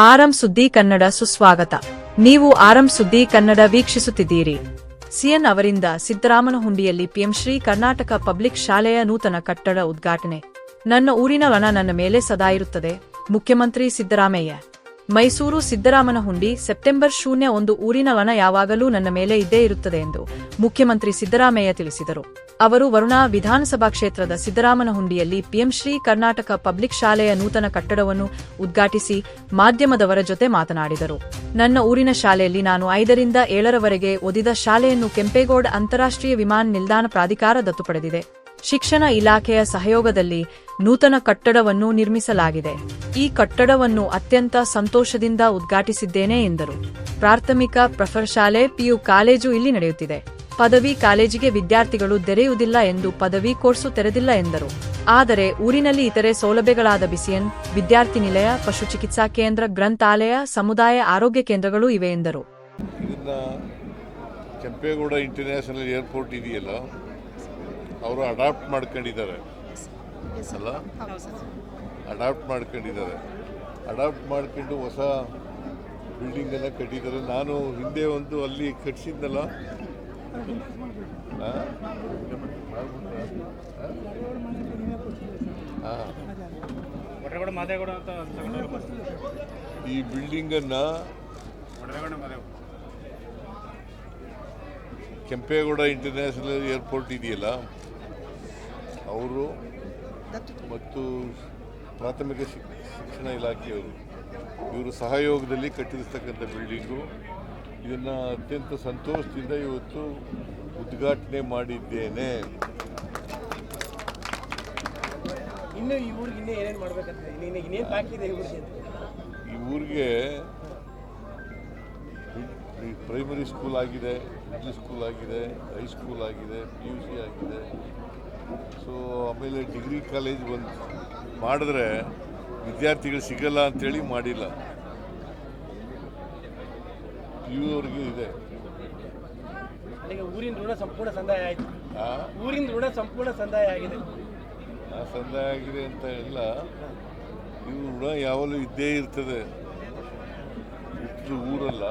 ಆರಂ ಸುದ್ದಿ ಕನ್ನಡ ಸುಸ್ವಾಗತ. ನೀವು ಆರಂ ಸುದ್ದಿ ಕನ್ನಡ ವೀಕ್ಷಿಸುತ್ತಿದ್ದೀರಿ. ಸಿಎನ್ ಅವರಿಂದ ಸಿದ್ದರಾಮನಹುಂಡಿಯಲ್ಲಿ ಪಿಎಂ ಶ್ರೀ ಕರ್ನಾಟಕ ಪಬ್ಲಿಕ್ ಶಾಲೆಯ ನೂತನ ಕಟ್ಟಡ ಉದ್ಘಾಟನೆ. ನನ್ನ ಊರಿನ ವನ ನನ್ನ ಮೇಲೆ ಸದಾ ಇರುತ್ತದೆ. ಮುಖ್ಯಮಂತ್ರಿ ಸಿದ್ದರಾಮಯ್ಯ. ಮೈಸೂರು ಸಿದ್ದರಾಮನಹುಂಡಿ ಸೆಪ್ಟೆಂಬರ್ ಶೂನ್ಯ ಒಂದು ಊರಿನ ವನ ಯಾವಾಗಲೂ ನನ್ನ ಮೇಲೆ ಇದ್ದೇ ಇರುತ್ತದೆ ಎಂದು ಮುಖ್ಯಮಂತ್ರಿ ಸಿದ್ದರಾಮಯ್ಯ ತಿಳಿಸಿದರು. ಅವರು ವರುಣಾ ವಿಧಾನಸಭಾ ಕ್ಷೇತ್ರದ ಸಿದ್ದರಾಮನಹುಂಡಿಯಲ್ಲಿ ಪಿಎಂಶ್ರೀ ಕರ್ನಾಟಕ ಪಬ್ಲಿಕ್ ಶಾಲೆಯ ನೂತನ ಕಟ್ಟಡವನ್ನು ಉದ್ಘಾಟಿಸಿ ಮಾಧ್ಯಮದವರ ಜೊತೆ ಮಾತನಾಡಿದರು. ನನ್ನ ಊರಿನ ಶಾಲೆಯಲ್ಲಿ ನಾನು ಐದರಿಂದ ಏಳರವರೆಗೆ ಓದಿದ ಶಾಲೆಯನ್ನು ಕೆಂಪೇಗೌಡ ಅಂತಾರಾಷ್ಟ್ರೀಯ ವಿಮಾನ ನಿಲ್ದಾಣ ಪ್ರಾಧಿಕಾರ ದತ್ತು ಪಡೆದಿದೆ. ಶಿಕ್ಷಣ ಇಲಾಖೆಯ ಸಹಯೋಗದಲ್ಲಿ ನೂತನ ಕಟ್ಟಡವನ್ನು ನಿರ್ಮಿಸಲಾಗಿದೆ. ಈ ಕಟ್ಟಡವನ್ನು ಅತ್ಯಂತ ಸಂತೋಷದಿಂದ ಉದ್ಘಾಟಿಸಿದ್ದೇನೆ ಎಂದರು. ಪ್ರಾಥಮಿಕ ಪ್ರಫರ್ ಶಾಲೆ ಪಿಯು ಕಾಲೇಜು ಇಲ್ಲಿ ನಡೆಯುತ್ತಿದೆ. ಪದವಿ ಕಾಲೇಜಿಗೆ ವಿದ್ಯಾರ್ಥಿಗಳು ದೊರೆಯುವುದಿಲ್ಲ ಎಂದು ಪದವಿ ಕೋರ್ಸು ತೆರೆದಿಲ್ಲ ಎಂದರು. ಆದರೆ ಊರಿನಲ್ಲಿ ಇತರೆ ಸೌಲಭ್ಯಗಳಾದ ಬಿಸಿಎನ್, ವಿದ್ಯಾರ್ಥಿ ನಿಲಯ, ಪಶು ಚಿಕಿತ್ಸಾ ಕೇಂದ್ರ, ಗ್ರಂಥಾಲಯ, ಸಮುದಾಯ ಆರೋಗ್ಯ ಕೇಂದ್ರಗಳು ಇವೆ ಎಂದರು. ಕೆಂಪೇಗೌಡ ಇಂಟರ್ನ್ಯಾಷನಲ್ ಏರ್ಪೋರ್ಟ್ ಇದೆಯಲ್ಲ, ಅವರು ಅಡಾಪ್ಟ್ ಮಾಡ್ಕೊಂಡಿದ್ದಾರೆ. ಅಲ್ಲ? ಅಡಾಪ್ಟ್ ಮಾಡ್ಕೊಂಡಿದ್ದಾರೆ. ಅಡಾಪ್ಟ್ ಮಾಡ್ಕೊಂಡು ಹೊಸ ಬಿಲ್ಡಿಂಗೆಲ್ಲ ಕಟ್ಟಿದ್ದಾರೆ. ನಾನು ಹಿಂದೆ ಒಂದು ಅಲ್ಲಿ ಕಟ್ಸಿದ್ನಲ್ಲ ಈ ಬಿಲ್ಡಿಂಗನ್ನು ಒಡರಗಡ ಮಾದೇವ್ ಕೆಂಪೇಗೌಡ ಇಂಟರ್ನ್ಯಾಷನಲ್ ಏರ್ಪೋರ್ಟ್ ಇದೆಯಲ್ಲ? ಅವರು ಮತ್ತು ಪ್ರಾಥಮಿಕ ಶಿಕ್- ಶಿಕ್ಷಣ ಇಲಾಖೆಯವರು. ಇವರು ಸಹಯೋಗದಲ್ಲಿ ಕಟ್ಟಿರ್ತಕ್ಕಂಥ ಬಿಲ್ಡಿಂಗು ಇದನ್ನು ಅತ್ಯಂತ ಸಂತೋಷದಿಂದ ಇವತ್ತು ಉದ್ಘಾಟನೆ ಮಾಡಿದ್ದೇನೆ. ಇನ್ನು ಈ ಊರಿಗೆ ಇನ್ನೂ ಏನೇನು ಮಾಡ್ಬೇಕಂತ ಇನ್ನೇನು ಇನ್ನೇನು ಬಾಕಿ ಇದೆ ಈ ಊರಿಗೆ ಪ್ರೈಮರಿ ಸ್ಕೂಲ್ ಆಗಿದೆ ಮಿಡ್ಲ್ ಸ್ಕೂಲ್ ಆಗಿದೆ ಹೈಸ್ಕೂಲ್ ಆಗಿದೆ ಪಿ ಯು ಸಿ ಆಗಿದೆ. ಸೊ ಆಮೇಲೆ ಡಿಗ್ರಿ ಕಾಲೇಜ್ ಬಂದು ಮಾಡಿದ್ರೆ ವಿದ್ಯಾರ್ಥಿಗಳು ಸಿಗಲ್ಲ ಅಂತೇಳಿ ಮಾಡಿಲ್ಲ. ಅವ್ರಿಗೆ ಇದೆ. ಊರಿನ ಋಣ ಸಂಪೂರ್ಣ ಸಂದಾಯ ಆಯಿತು. ಊರಿನ ಋಣ ಸಂಪೂರ್ಣ ಸಂದಾಯ ಆಗಿದೆ. ಸಂದಾಯ ಆಗಿದೆ ಅಂತ ಇಲ್ಲ. ಇವ್ರ ಋಣ ಯಾವಾಗಲೂ ಇದ್ದೇ ಇರ್ತದೆ. ಇಷ್ಟು ಊರಲ್ಲ.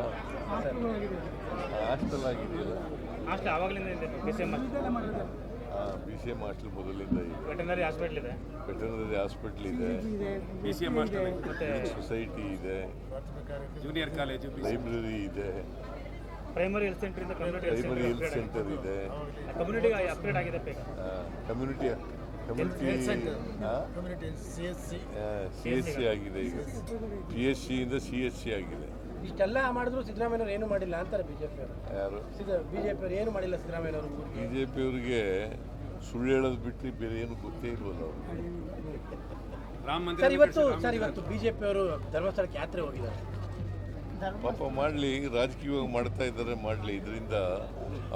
ಹಾಸ್ಟೆಲ್ ಆಗಿದೆಯಲ್ಲ. ಬಿ ಸಿ ಎಂ ಸಿ ಹಾಸ್ಟೆಲ್ ಮೊದಲಿಂದ ಇದೆ. ವೆಟನರಿ ಹಾಸ್ಪಿಟ್ಲ್ ಇದೆ. ವೆಟರ್ನರಿ ಹಾಸ್ಪಿಟ್ಲ್ ಇದೆ. ಬಿ ಸಿ ಎಂ ಹಾಸ್ಟೆಲ್ ಮತ್ತೆ ಸೊಸೈಟಿ ಇದೆ. ಜೂನಿಯರ್ ಕಾಲೇಜು ಲೈಬ್ರರಿ ಇದೆ. ಪ್ರೈಮರಿ ಹೆಲ್ತ್ ಸೆಂಟರ್ ಇಂದ community health primary health centre ಇದೆ. ಅಪ್ಗ್ರೇಡ್ ಆಗಿದೆ community community C S C ಆಗಿದೆ ಈಗ. ಪಿ ಎಸ್ ಸಿಯಿಂದ ಸಿ ಎಸ್ ಸಿ ಆಗಿದೆ. ಇಷ್ಟೆಲ್ಲ ಮಾಡಿದ್ರು ಸಿದ್ದರಾಮಯ್ಯವ್ರು ಏನು ಮಾಡಿಲ್ಲ ಅಂತಾರೆ ಬಿಜೆಪಿ ಯಾರು? ಸಿದ್ದ ಬಿ ಜೆ ಪಿಯವರು ಏನು ಮಾಡಿಲ್ಲ ಸಿದ್ದರಾಮಯ್ಯವ್ರು ಬಿಜೆಪಿ ಅವರಿಗೆ ಸುಳ್ಳು ಹೇಳೋದು ಬಿಟ್ಟು ಬೇರೆ ಏನು ಗೊತ್ತೇ ಇಲ್ವಲ್ಲ ಅವರು. ರಾಮ ಸರ್ ಇವತ್ತು ಸರ್ ಇವತ್ತು ಬಿ ಜೆ ಪಿಯವರು ಧರ್ಮಸ್ಥಳಕ್ಕೆ ಯಾತ್ರೆ ಹೋಗಿದ್ದಾರೆ. ಪಾಪ ಮಾಡಲಿ ರಾಜಕೀಯವಾಗಿ ಮಾಡ್ತಾ ಇದ್ದಾರೆ ಮಾಡಲಿ. ಇದರಿಂದ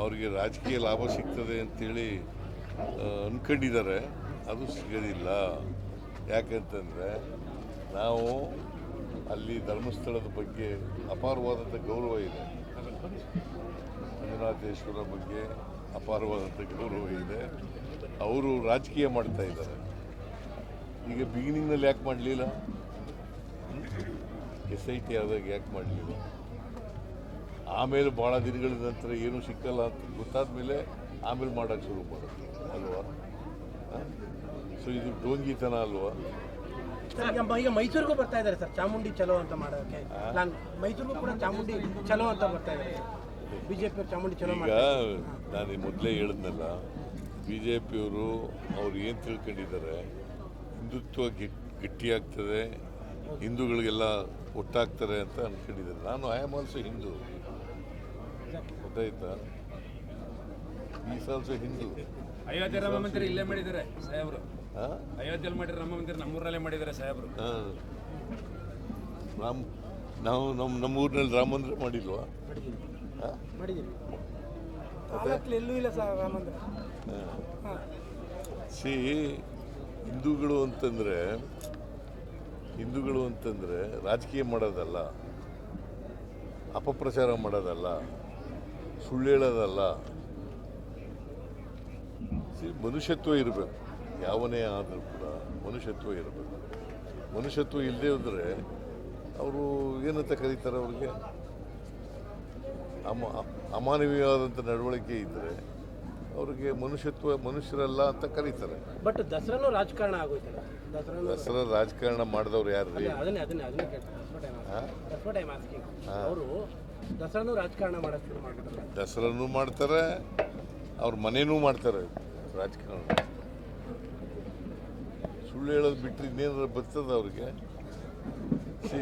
ಅವರಿಗೆ ರಾಜಕೀಯ ಲಾಭ ಸಿಗ್ತದೆ ಅಂತೇಳಿ ಅಂದ್ಕೊಂಡಿದ್ದಾರೆ ಅನ್ಕೊಂಡಿದ್ದಾರೆ. ಅದು ಸಿಗೋದಿಲ್ಲ. ಯಾಕಂತಂದರೆ ನಾವು ಅಲ್ಲಿ ಧರ್ಮಸ್ಥಳದ ಬಗ್ಗೆ ಅಪಾರವಾದಂಥ ಗೌರವ ಇದೆ. ಮಂಜುನಾಥೇಶ್ವರ ಬಗ್ಗೆ ಅಪಾರವಾದಂಥ ಗೌರವ ಇದೆ. ಅವರು ರಾಜಕೀಯ ಮಾಡ್ತಾ ಇದ್ದಾರೆ. ಈಗ ಬಿಗಿನಿಂಗ್ನಲ್ಲಿ ಯಾಕೆ ಮಾಡಲಿಲ್ಲ? ಎಸ್ ಐ ಟಿ ಆದಾಗ ಯಾಕೆ ಮಾಡಲಿಲ್ಲ? ಆಮೇಲೆ ಭಾಳ ದಿನಗಳ ನಂತರ ಏನೂ ಸಿಕ್ಕಲ್ಲ ಅಂತ ಗೊತ್ತಾದ ಮೇಲೆ ಆಮೇಲೆ ಮಾಡೋಕ್ಕೆ ಶುರು ಮಾಡೋದು ಅಲ್ವಾ? ಸೊ ಇದು ಡೋಂಗಿತನ, ಅಲ್ವಾ? ಸರ್ ಈಗ ಮೈಸೂರಿಗೂ ಬರ್ತಾ ಇದ್ದಾರೆ ಸರ್. ಚಾಮುಂಡಿ ಚಲೋ ಅಂತ ಮಾಡೋಕ್ಕೆ. ನಾನು ಮೈಸೂರಿಗೂ ಕೂಡ ಚಾಮುಂಡಿ ಚಲೋ ಅಂತ ಬರ್ತಾ ಇದ್ದಾರೆ ಬಿ ಜೆ ಪಿಯವರು ಚಾಮುಂಡಿ ಚಲೋ ಈಗ ನಾನು ಮೊದಲೇ ಹೇಳಿದ್ನಲ್ಲ ಬಿ ಜೆ ಪಿಯವರು ಅವ್ರು ಏನು ತಿಳ್ಕೊಂಡಿದ್ದಾರೆ? ಹಿಂದುತ್ವ ಗೆಟ್ ಗಟ್ಟಿಯಾಗ್ತದೆ ಹಿಂದೂಗಳಿಗೆಲ್ಲ ಒಟ್ಟಾಗ್ತಾರೆ ಅಂತ ಅನ್ಕೊಂಡಿದ್ದಾರೆ. ನಾನು ಐ ಆಮ್ ಆಲ್ಸೋ ಹಿಂದೂ ಗೊತ್ತಾಯ್ತಾ? ಈಸ್ ಆಲ್ಸೋ ಹಿಂದೂ ಅಯೋಧ್ಯೆ ರಾಮ ಮಂದಿರ ಇಲ್ಲೇ ಮಾಡಿದ್ದಾರೆ ಸಾಹೇಬರು. ಅಯೋಧ್ಯೆಯಲ್ಲಿ ಮಾಡಿದ್ರೆ ರಾಮ ಮಂದಿರ ನಮ್ಮೂರಲ್ಲೇ ಮಾಡಿದ್ದಾರೆ ಸಾಹೇಬರು. ಹಾಂ. ರಾಮ್ ನಾವು ನಮ್ಮ ನಮ್ಮ ಊರಿನಲ್ಲಿ ರಾಮ ಮಂದಿರ ಮಾಡಿಲ್ವಾ? ಎಲ್ಲೂ ಇಲ್ಲ ಸರ್ ರಾಮ ಮಂದಿರ. ಸಿ ಹಿಂದೂಗಳು ಅಂತಂದರೆ ಹಿಂದೂಗಳು ಅಂತಂದರೆ ರಾಜಕೀಯ ಮಾಡೋದಲ್ಲ ಅಪಪ್ರಚಾರ ಮಾಡೋದಲ್ಲ ಸುಳ್ಳು ಹೇಳೋದಲ್ಲ. ಸಿ ಮನುಷ್ಯತ್ವ ಇರಬೇಕು. ಯಾವನೇ ಆದರೂ ಕೂಡ ಮನುಷ್ಯತ್ವ ಇರಬೇಕು. ಮನುಷ್ಯತ್ವ ಇಲ್ಲದೇ ಇದ್ದರೆ ಅವರು ಏನಂತ ಕರೀತಾರೆ ಅವ್ರಿಗೆ? ಅಮ ಅಮಾನವೀಯವಾದಂಥ ನಡವಳಿಕೆ ಇದ್ದರೆ ಅವ್ರಿಗೆ ಮನುಷ್ಯತ್ವ ಮನುಷ್ಯರಲ್ಲ ಅಂತ ಕರೀತಾರೆ. ಬಟ್ ದಸರಾನು ರಾಜಕಾರಣ ಆಗೋಯ್ತಲ್ಲ? ದಸರಾ ರಾಜಕಾರಣ ಮಾಡಿದವ್ರು ಯಾರು ರೀ ಅದನ್ನೇ ಅದನ್ನೇ ಅದನ್ನೇ ಅವರು ದಸರಾನು ರಾಜಕಾರಣ ಮಾಡ್ತಾರೆ ದಸರಾನು ಮಾಡ್ತಾರೆ ಅವ್ರ ಮನೇನೂ ಮಾಡ್ತಾರೆ ರಾಜಕಾರಣ. ಸುಳ್ಳು ಹೇಳೋದು ಬಿಟ್ಟರೆ ಇನ್ನೇನಾದ್ರು ಬರ್ತದೆ ಅವ್ರಿಗೆ? ಸಿ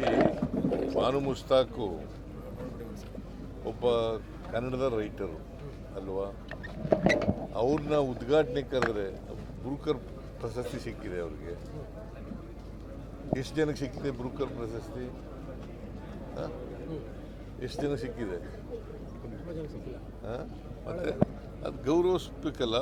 ಭಾನು ಮುಸ್ತಾಕು ಒಬ್ಬ ಕನ್ನಡದ ರೈಟರು, ಅಲ್ವಾ? ಅವ್ರನ್ನ ಉದ್ಘಾಟನೆ ಕರೆದ್ರೆ ಬ್ರೂಕರ್ ಪ್ರಶಸ್ತಿ ಸಿಕ್ಕಿದೆ ಅವ್ರಿಗೆ. ಎಷ್ಟು ಜನಕ್ಕೆ ಸಿಕ್ಕಿದೆ ಬ್ರೂಕರ್ ಪ್ರಶಸ್ತಿ? ಎಷ್ಟು ಜನ ಸಿಕ್ಕಿದೆ? ಹಾಂ? ಮತ್ತೆ ಅದು ಗೌರವಿಸ್ಬೇಕಲ್ಲ?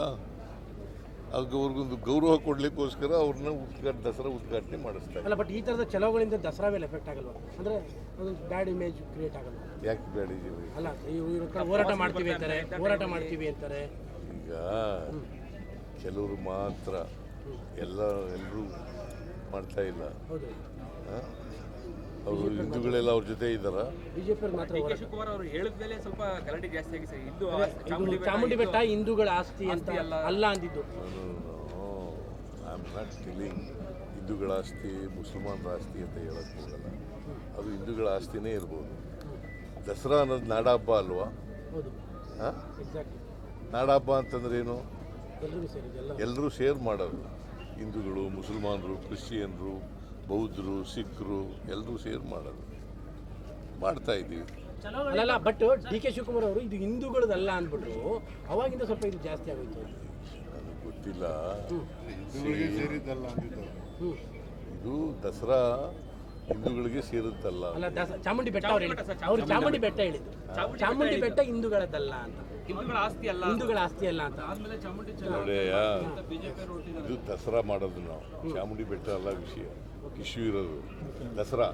ಅದು ಅವ್ರಿಗೊಂದು ಗೌರವ ಕೊಡ್ಲಿಕ್ಕೋಸ್ಕರ ಅವ್ರನ್ನ ಉದ್ಘಾಟನೆ ದಸರಾ ಉದ್ಘಾಟನೆ ಮಾಡಿಸ್ತಾರೆ. ಅಲ್ಲ ಬಟ್ ಈ ಥರದ ಚಲೋಗಳಿಂದ ದಸರಾ ಮೇಲೆ ಎಫೆಕ್ಟ್ ಆಗಲ್ವಾ? ಅಂದರೆ ಒಂದು ಬ್ಯಾಡ್ ಇಮೇಜ್ ಕ್ರಿಯೇಟ್ ಆಗಲ್ಲ ಯಾಕೆ ಬೇಡ ಇಮೇಜ್ ಅಲ್ಲ ಇವ್ರ ಹೋರಾಟ ಮಾಡ್ತೀವಿ ಅಂತಾರೆ ಹೋರಾಟ ಮಾಡ್ತೀವಿ ಅಂತಾರೆ. ಈಗ ಕೆಲವರು ಮಾತ್ರ ಎಲ್ಲ ಎಲ್ಲರೂ ಮಾಡ್ತಾ ಇಲ್ಲ. ಹೌದು. ಅವರು ಹಿಂದೂಗಳೆಲ್ಲ ಅವ್ರ ಜೊತೆ ಇದ್ದಾರೆ? ಹೋರಾಟ ಶಿವಕುಮಾರ್ ಅವರು ಸ್ವಲ್ಪ ಗಲಾಟೆ ಜಾಸ್ತಿ ಆಗಿ ಸರ್. ಇದು ಇದು ಚಾಮುಂಡಿ ಬೆಟ್ಟ ಹಿಂದೂಗಳ ಆಸ್ತಿ ಅಂತ ಅಲ್ಲ. ಅಂದಿದ್ದು. ಐ ಆಮ್ ನಾಟ್ ಟೆಲಿಂಗ್ ಹಿಂದೂಗಳ ಆಸ್ತಿ ಮುಸಲ್ಮಾನರ ಆಸ್ತಿ ಅಂತ ಹೇಳಕ್ ಹೋಗಲ್ಲ. ಅದು ಹಿಂದೂಗಳ ಆಸ್ತಿನೇ ಇರ್ಬೋದು. ದಸರಾ ಅನ್ನೋದು ನಾಡಹಬ್ಬ ಅಲ್ವಾ? ಹೌದು. ಹಾಂ? ಎಕ್ಸಾಕ್ಟ್ಲಿ ನಾಡಹಬ್ಬ ಅಂತಂದ್ರೆ ಏನು? ಎಲ್ಲರೂ ಶೇರ್ ಮಾಡೋದು. ಹಿಂದೂಗಳು ಮುಸಲ್ಮಾನರು ಕ್ರಿಶ್ಚಿಯನ್ರು ಬೌದ್ಧರು ಸಿಖ್ರು ಎಲ್ಲರೂ ಸೇರ್ ಮಾಡೋದು. ಮಾಡ್ತಾ ಇದ್ದೀವಿ. ಅಲ್ಲಲ್ಲ ಬಟ್ ಡಿ ಕೆ ಶಿವಕುಮಾರ್ ಅವರು ಇದು ಹಿಂದೂಗಳದಲ್ಲ ಅಂದ್ಬಿಟ್ರು ಅವಾಗಿಂದ ಸ್ವಲ್ಪ ಇದು ಜಾಸ್ತಿ ಆಗೋಯ್ತು. ನನಗೆ ಗೊತ್ತಿಲ್ಲ. ಇದು ದಸರಾ ಹಿಂದೂಗಳಿಗೆ ಸೇರುತ್ತಲ್ಲ ಅಲ್ಲ ದಸ ಚಾಮುಂಡಿ ಬೆಟ್ಟ ಅವ್ರು ಅವ್ರು ಚಾಮುಂಡಿ ಬೆಟ್ಟ ಹೇಳಿದ್ರು. ಚಾಮುಂಡಿ ಬೆಟ್ಟ ಹಿಂದೂಗಳದ್ದಲ್ಲ ಅಂತ. ಹಿಂದೂಗಳ ಆಸ್ತಿ ಅಲ್ಲ ಹಿಂದೂಗಳ ಆಸ್ತಿ ಅಲ್ಲ ಅಂತ. ನೋಡೆಯ ಇದು ದಸರಾ ಮಾಡೋದು ನಾವು. ಚಾಮುಂಡಿ ಬೆಟ್ಟ ಅಲ್ಲ ವಿಷಯ. ಇಶ್ಯೂ ಇರೋದು. ದಸರಾ.